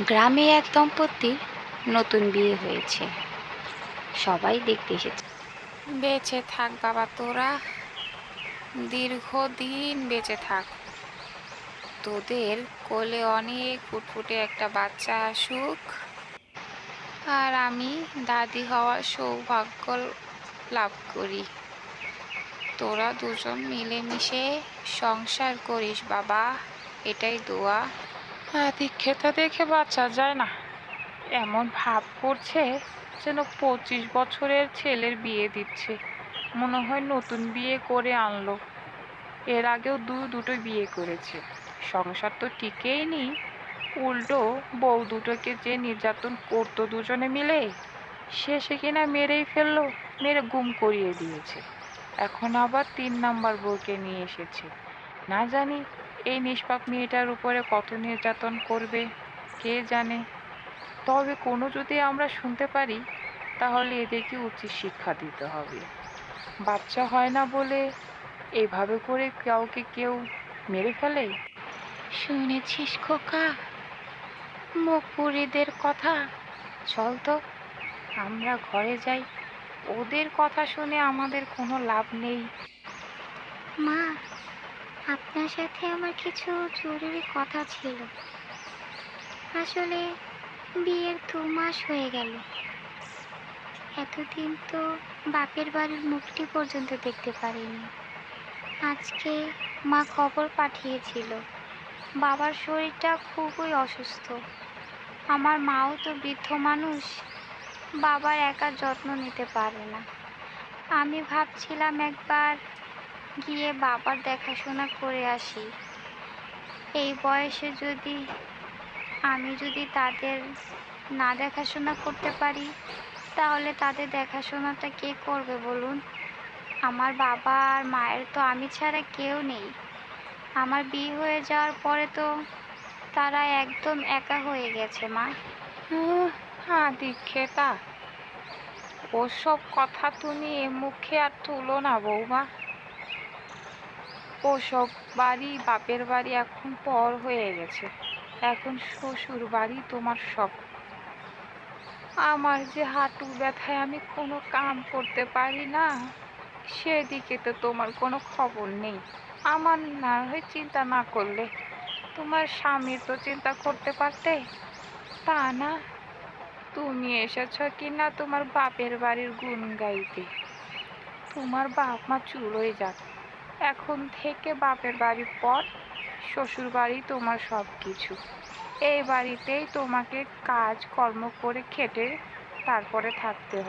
গ্রামে এক দম্পতির নতুন বিয়ে হয়েছে। সবাই দেখতে এসেছে। বেঁচে থাক বাবা তোরা। দীর্ঘদিন বেঁচে থাক। তোদের কোলে অনেক ফুটফুটে একটা বাচ্চা আসুক। আর আমি দাদি হওয়ার সৌভাগ্য লাভ করি। তোরা দুজন মিলেমিশে সংসার করিস বাবা। এটাই দোয়া। খেতে দেখে বাচ্চা যায় না। এমন ভাব করছে যেন পঁচিশ বছরের ছেলের বিয়ে দিচ্ছে। মনে হয় নতুন বিয়ে করে আনলো। এর আগেও দু দুটো বিয়ে করেছে। সংসার তো টিকেই নি। উল্টো বউ দুটোকে যে নির্যাতন করতো দুজনে মিলে শেষে কিনা মেরেই ফেলল, মেরে গুম করিয়ে দিয়েছে। এখন আবার তিন নাম্বার বউকে নিয়ে এসেছে। না জানি এই নিষ্পাপ মেয়েটার উপরে কত নির্যাতন করবে কে জানে? তবে কোনো যদি আমরা শুনতে পারি তাহলে এদেরকে উচিত শিক্ষা দিতে হবে। বাচ্চা হয় না বলে এভাবে করে কাউকে কেউ মেরে ফেলে? শুনেছিস খোকা? মকুরিদের কথা? চল তো আমরা ঘরে যাই। ওদের কথা শুনে আমাদের কোনো লাভ নেই। মা আপনার সাথে আমার কিছু জরুরি কথা ছিল। আসলে বিয়ের দু মাস হয়ে গেল। এতদিন তো বাপের বাড়ির মুখটি পর্যন্ত দেখতে পারিনি। আজকে মা খবর পাঠিয়েছিল। বাবার শরীরটা খুবই অসুস্থ। আমার মাও তো বৃদ্ধ মানুষ বাবার একা যত্ন নিতে পারে না। আমি ভাবছিলাম একবার গিয়ে বাবার দেখাশোনা করে আসি। এই বয়সে যদি আমি যদি তাদের না দেখাশোনা করতে পারি, তাহলে তাদের দেখাশোনাটা কে করবে বলুন? আমার বাবা আর মায়ের তো আমি ছাড়া কেউ নেই। আমার বিয়ে হয়ে যাওয়ার পরে তো তারা একদম একা হয়ে গেছে, মা। হ্যাঁ দীক্ষেতা ওসব কথা তুমি এ মুখে আর তুলো না, বৌমা। ওসব বাড়ি, বাপের বাড়ি এখন পর হয়ে গেছে। এখন শ্বশুর বাড়ি তোমার সব আমার যে হাঁটু ব্যথায় আমি কোনো কাম করতে পারি না, সেদিকে তো তোমার কোনো খবর নেই। আমার না হয় চিন্তা না করলে, তোমার স্বামীর তো চিন্তা করতে পারতে? তা না। তুমি এসেছ কি না তোমার বাপের বাড়ির গুণ গাইতে? তোমার বাপ মা চুলোয় যাক। এখন থেকে বাপের বাড়ির পর শ্বশুর বাড়ি তোমার সব কিছু এই বাড়িতেই তোমাকে কাজ কর্ম করে খেটে তারপরে থাকতে হবে